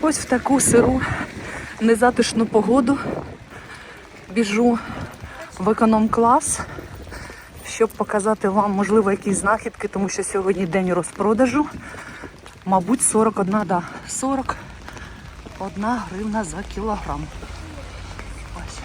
Ось в таку сиру незатишну погоду біжу в економ-клас, щоб показати вам, можливо, якісь знахідки, тому що сьогодні день розпродажу. Мабуть, 41, да, 41 гривна за кілограм. Ось.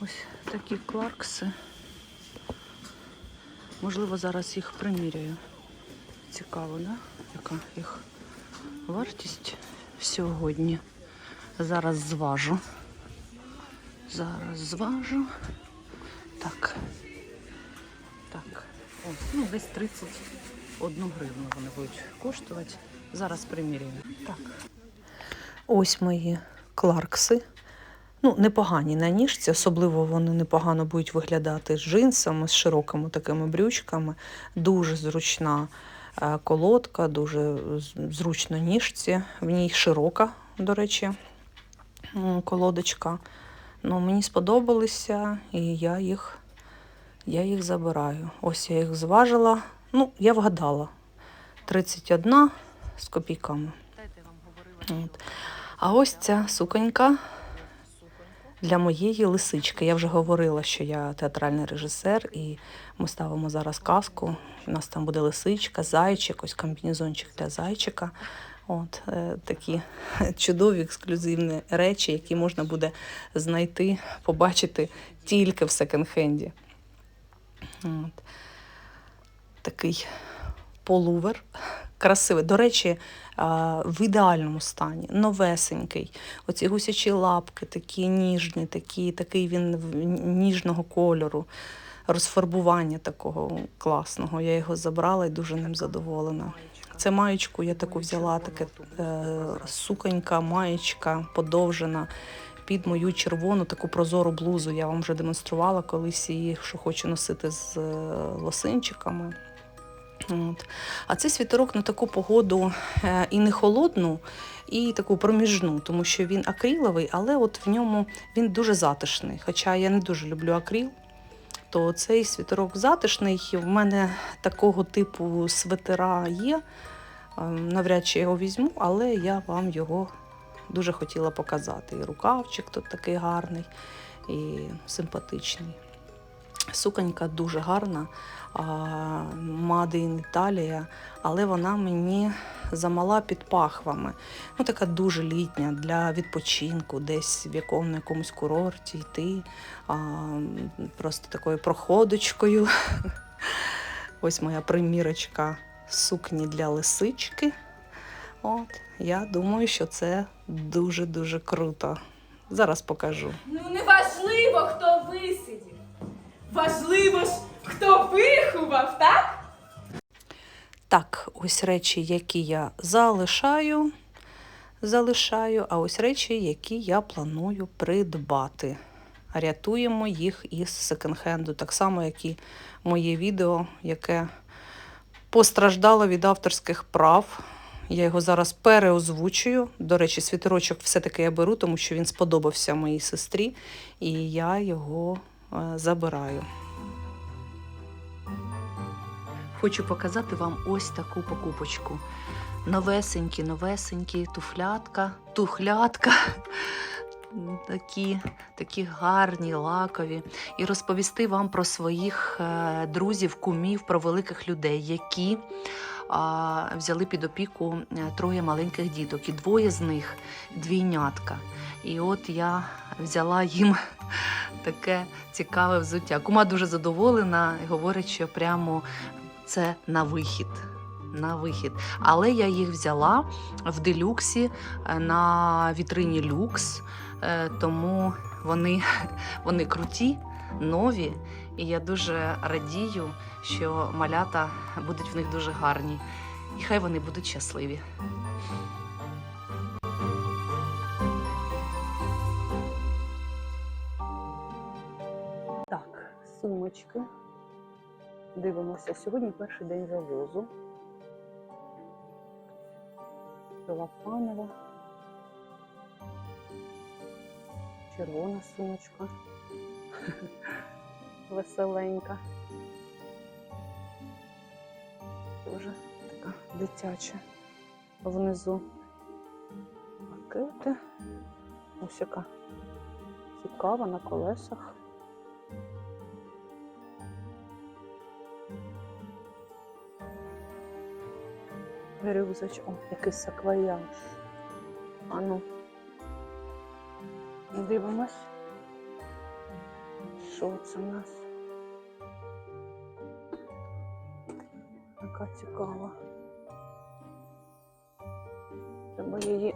Ось такі кларкси. Можливо, зараз їх приміряю. Цікаво, да? яка їх вартість сьогодні. Зараз зважу. Зараз зважу. Так. Так. Ось, ну, десь 31 гривну вони будуть коштувати. Зараз приміряю. Так. Ось мої кларкси. Ну, непогані на ніжці, особливо вони непогано будуть виглядати з джинсами, з широкими такими брючками. Дуже зручна е, колодка, дуже зручно ніжці. В ній широка, до речі, колодочка. Ну, мені сподобалися, і я їх, я їх забираю. Ось я їх зважила. Ну, я вгадала. 31 з копійками. От. А ось ця суконька для моєї лисички. Я вже говорила, що я театральний режисер, і ми ставимо зараз казку. У нас там буде лисичка, зайчик, ось комбінезончик для зайчика. От е, такі чудові ексклюзивні речі, які можна буде знайти, побачити тільки в секонд-хенді. Такий полувер. Красивий. До речі, в ідеальному стані, новесенький. Оці гусячі лапки, такі ніжні, такі, такий він ніжного кольору, розфарбування такого класного. Я його забрала і дуже ним задоволена. Це маєчку я таку взяла, таке е, суконька, маєчка подовжена під мою червону таку прозору блузу. Я вам вже демонструвала колись її, що хочу носити з е, лосинчиками. От. А цей світерок на таку погоду е, і не холодну, і таку проміжну, тому що він акриловий, але от в ньому він дуже затишний. Хоча я не дуже люблю акрил, то цей світерок затишний. В мене такого типу свитера є. Е, Навряд чи його візьму, але я вам його дуже хотіла показати. І рукавчик тут такий гарний і симпатичний. Суконька дуже гарна, Made Italia, але вона мені замала під пахвами. Ну, така дуже літня для відпочинку, десь в якому якомусь курорті йти, а, просто такою проходочкою. Ось моя примірочка сукні для лисички. От, я думаю, що це дуже-дуже круто. Зараз покажу. Ну не важливо, хто висидів. Важливо ж, хто виховав, так? Так, ось речі, які я залишаю, залишаю, а ось речі, які я планую придбати. Рятуємо їх із секонд-хенду, так само, як і моє відео, яке постраждало від авторських прав. Я його зараз переозвучую. До речі, світерочок все-таки я беру, тому що він сподобався моїй сестрі, і я його забираю. Хочу показати вам ось таку покупочку. Новесенькі, новесенькі, туфлятка, тухлятка. Такі, такі гарні, лакові, і розповісти вам про своїх е, друзів, кумів, про великих людей, які взяли під опіку е, троє маленьких діток, і двоє з них двійнятка. І от я взяла їм таке цікаве взуття. Кума дуже задоволена і говорить, що прямо це на вихід. На вихід. Але я їх взяла в делюксі е, на вітрині люкс, е, тому вони, вони круті, нові, і я дуже радію, що малята будуть в них дуже гарні. І хай вони будуть щасливі. Так, сумочки. Дивимося. Сьогодні перший день завозу. Целофанова. Червона сумочка. Веселенька. дуже така дитяча. Внизу пакети. Ось яка цікава на колесах. Рюкзач, о, якийсь саквояж. А ну. Дивимось. Що це у нас? Така цікава. Треба її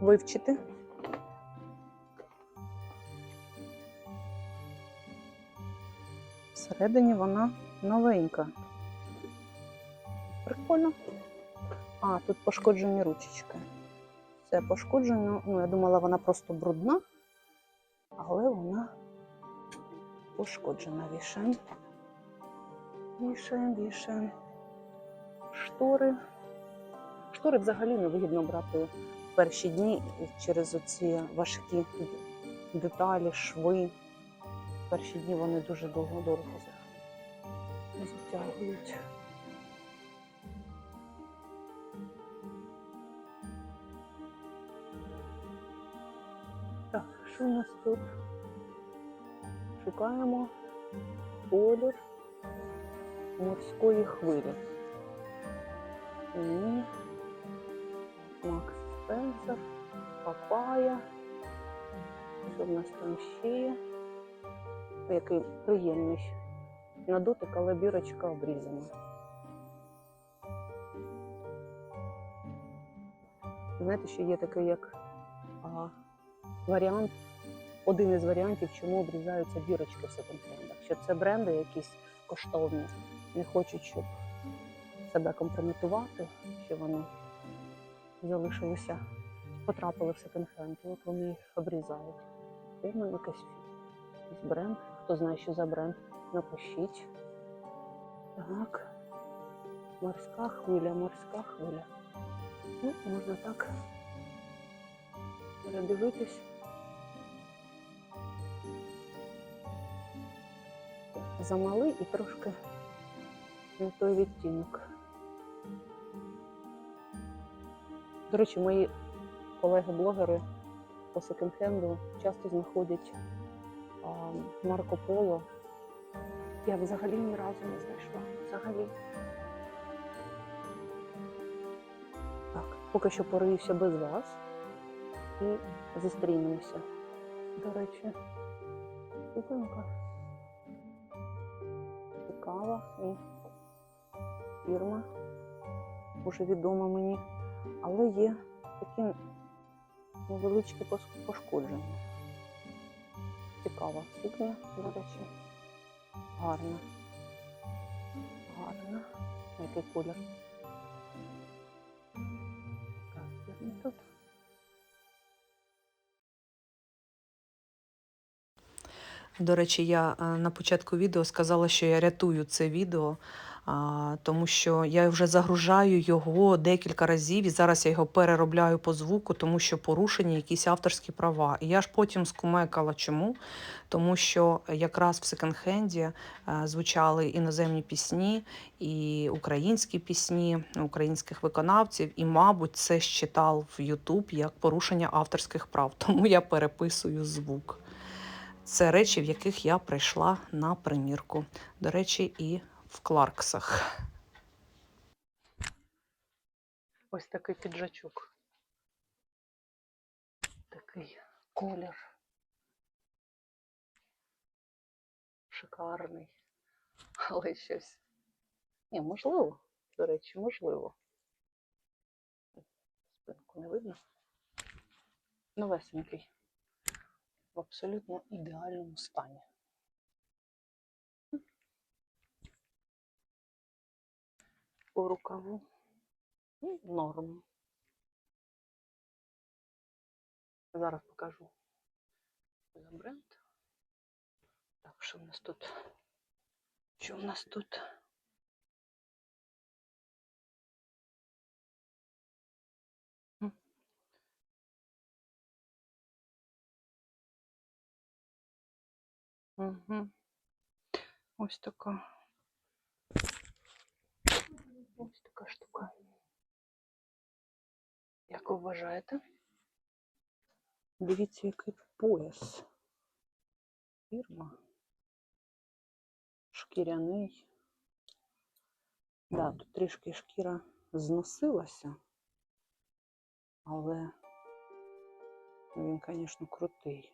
вивчити. Всередині вона новенька. Прикольно. А, тут пошкоджені ручечки. Це пошкоджено. Ну, я думала, вона просто брудна, але вона пошкоджена. Вішаємо. Вішаємо, вішаємо. Штори. Штори взагалі не вигідно брати в перші дні через оці важкі деталі, шви. В перші дні вони дуже довго дорого за- затягують. У нас тут? Шукаємо колір морської хвилі. Ні. Макс Спенсер, папая. Що в нас там ще є? Який приємний на дотик, але бірочка обрізана. Знаєте, що є такий як а, варіант, один із варіантів, чому обрізаються бірочки в секонд-хендах. Що це бренди якісь коштовні, не хочуть, щоб себе компрометувати, що вони залишилися, потрапили в секонд-хенд, от вони їх обрізають. Фірма якась, якийсь бренд. Хто знає, що за бренд, напишіть. Так. Морська хвиля, морська хвиля. Ну, можна так передивитись. Замалий і трошки не той відтінок. До речі, мої колеги-блогери по секонд-хенду часто знаходять а, Марко Поло. Я взагалі ні разу не знайшла. Взагалі. Так, поки що пориюся без вас і зустрінемося. До речі, супинка. Цікава і фірма дуже відома мені, але є такі невеличкі пошкодження. Цікава сукня, до речі. Гарна. Гарна. Який колір? До речі, я е, на початку відео сказала, що я рятую це відео, тому що я вже загружаю його декілька разів, і зараз я його переробляю по звуку, тому що порушені якісь авторські права. І я ж потім скумекала, чому? Тому що якраз в секонд-хенді е, звучали іноземні пісні, і українські пісні українських виконавців, і, мабуть, це считав в YouTube як порушення авторських прав. Тому я переписую звук. Це речі, в яких я прийшла на примірку. До речі, і в Кларксах. Ось такий піджачок. Такий колір. Шикарний. Але щось. Ні, можливо, до речі, можливо. Спинку не видно. Новесенький абсолютно ідеальному стані. По рукаву ну, норм. Зараз покажу за бренд. Так, що в нас тут? Що в нас тут? Угу. Ось така. Ось така штука. Як ви вважаєте? Дивіться, який пояс. Фірма. Шкіряний. Так, да, тут трішки шкіра зносилася, але він, звісно, крутий.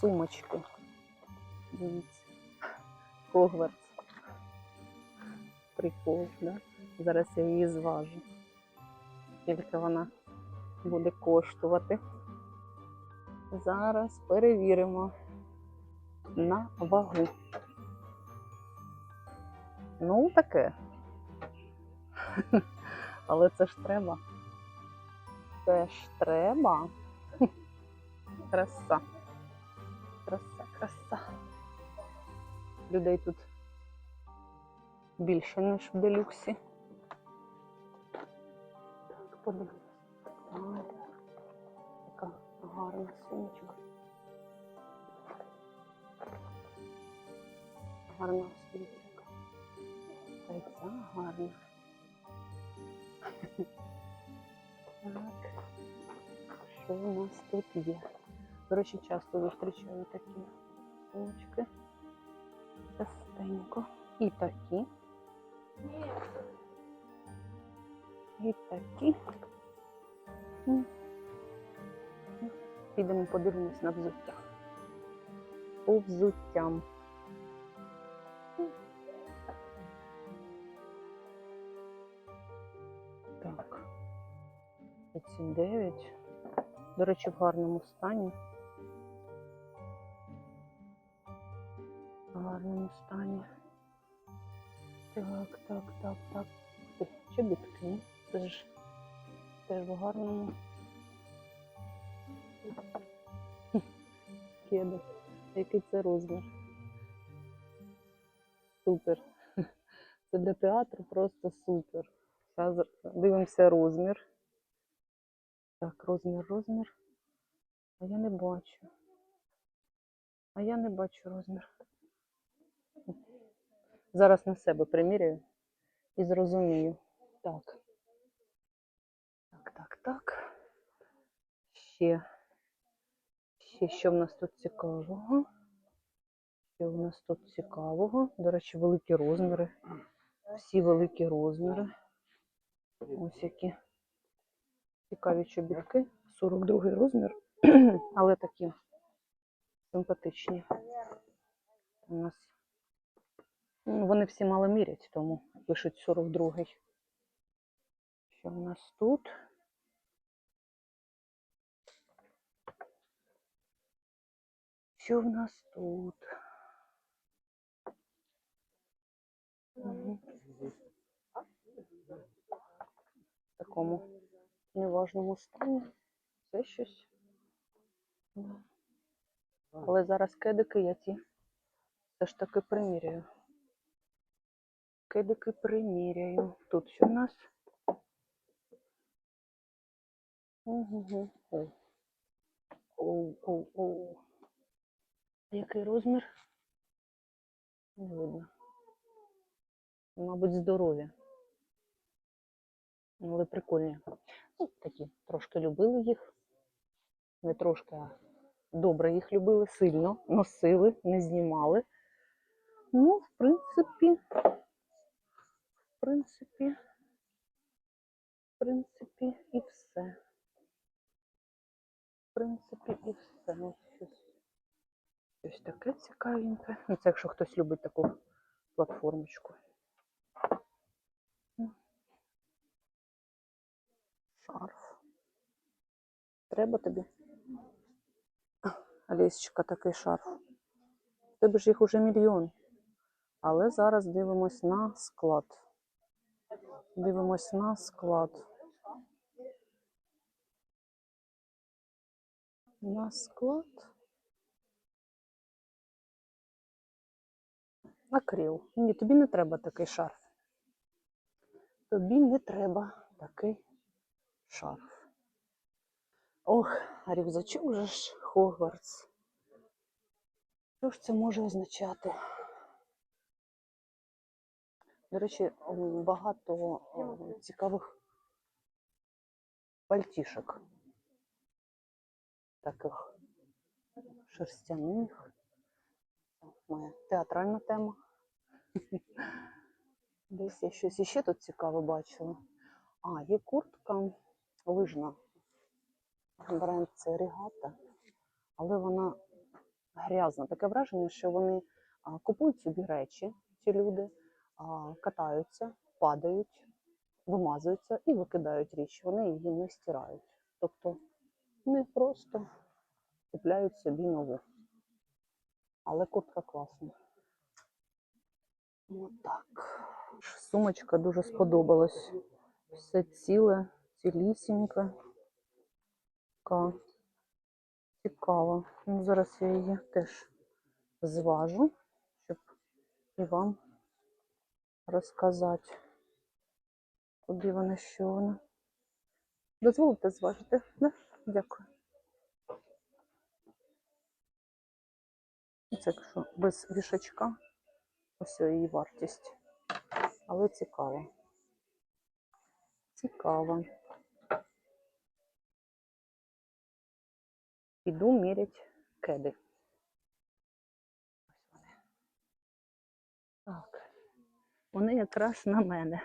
Сумочки. Дивіться. Хогвартс. Прикол, да? Зараз я її зважу. Скільки вона буде коштувати. Зараз перевіримо на вагу. Ну, таке. Але це ж треба. Це ж треба. Краса. Краса, краса. Людей тут більше, ніж в делюксі. Так, подивимось. Яка гарна сумочка. Гарна освітка. Та й ця гарна. Так. Що у нас тут є? До речі, часто зустрічаю такі сумочки. Частенько. І такі. І такі. Підемо подивимось на взуття. По взуттям. Так. 39. До речі, в гарному стані. Так, так, так, так. Чобітки. Теж, теж в гарному. Кеди. Який це розмір? Супер. Це для театру просто супер. Зараз дивимося розмір. Так, розмір, розмір. А я не бачу. А я не бачу розмір. Зараз на себе приміряю і зрозумію. Так. Так, так, так. Ще. Ще що в нас тут цікавого? Що в нас тут цікавого? До речі, великі розміри. Всі великі розміри. Ось які цікаві чобітки. 42 розмір, але такі симпатичні. У нас вони всі мало мірять, тому пишуть 42. Що в нас тут? Що в нас тут? В такому неважному стані. Це щось. Але зараз кедики я ті все ж таки приміряю. Кедики приміряю. Тут що в нас? Угу. Оу. Оу, оу, оу. Який розмір? Не видно. Мабуть, здорові. Але прикольні. Ну, такі трошки любили їх. Не трошки, а добре їх любили, сильно носили, не знімали. Ну, в принципі, принципі, в принципі, і все. В принципі, і все. Ось щось, щось таке цікавеньке. Ну, це якщо хтось любить таку платформочку. Шарф. Треба тобі? Алісечка, такий шарф. Тебе ж їх уже мільйон. Але зараз дивимось на склад. Дивимось на склад. На склад. Акрил. Ні, тобі не треба такий шарф. Тобі не треба такий шарф. Ох, а рюкзачок же ж Хогвартс. Що ж це може означати? До речі, багато е, цікавих пальтішок. Таких шерстяних. Моя театральна тема. Десь я щось іще тут цікаве бачила. А, є куртка лижна. Бренд це регата, але вона грязна. Таке враження, що вони купують собі речі, ці люди, катаються, падають, вимазуються і викидають річ. Вони її не стирають. Тобто вони просто купляють собі нову. Але куртка класна. Отак. Сумочка дуже сподобалась. Все ціле, цілісіньке. Така цікава. Ну, зараз я її теж зважу, щоб і вам розказати, куди вона, що вона. Дозволите зважити? Да? Дякую. Це якщо без вішачка. Ось її вартість. Але цікаво. Цікаво. Іду мірять кеди. Ось вони. Так. Вони якраз на мене.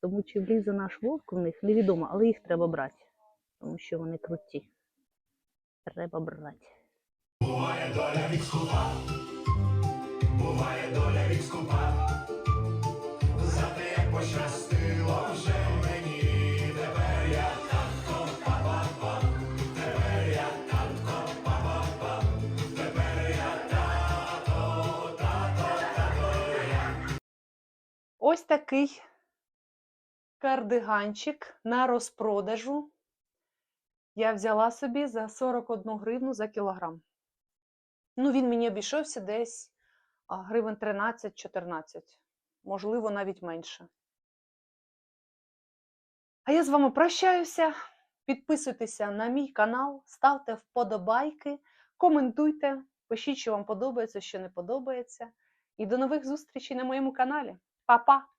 Тому чи влізе наш вовк в них, невідомо, але їх треба брати. Тому що вони круті. Треба брати. Буває доля від скупа, буває доля від скупа. Зате як пощастило Ось такий кардиганчик на розпродажу. Я взяла собі за 41 гривну за кілограм. Ну, він мені обійшовся десь гривень 13-14, можливо, навіть менше. А я з вами прощаюся. Підписуйтеся на мій канал, ставте вподобайки, коментуйте, пишіть, що вам подобається, що не подобається. І до нових зустрічей на моєму каналі. papá.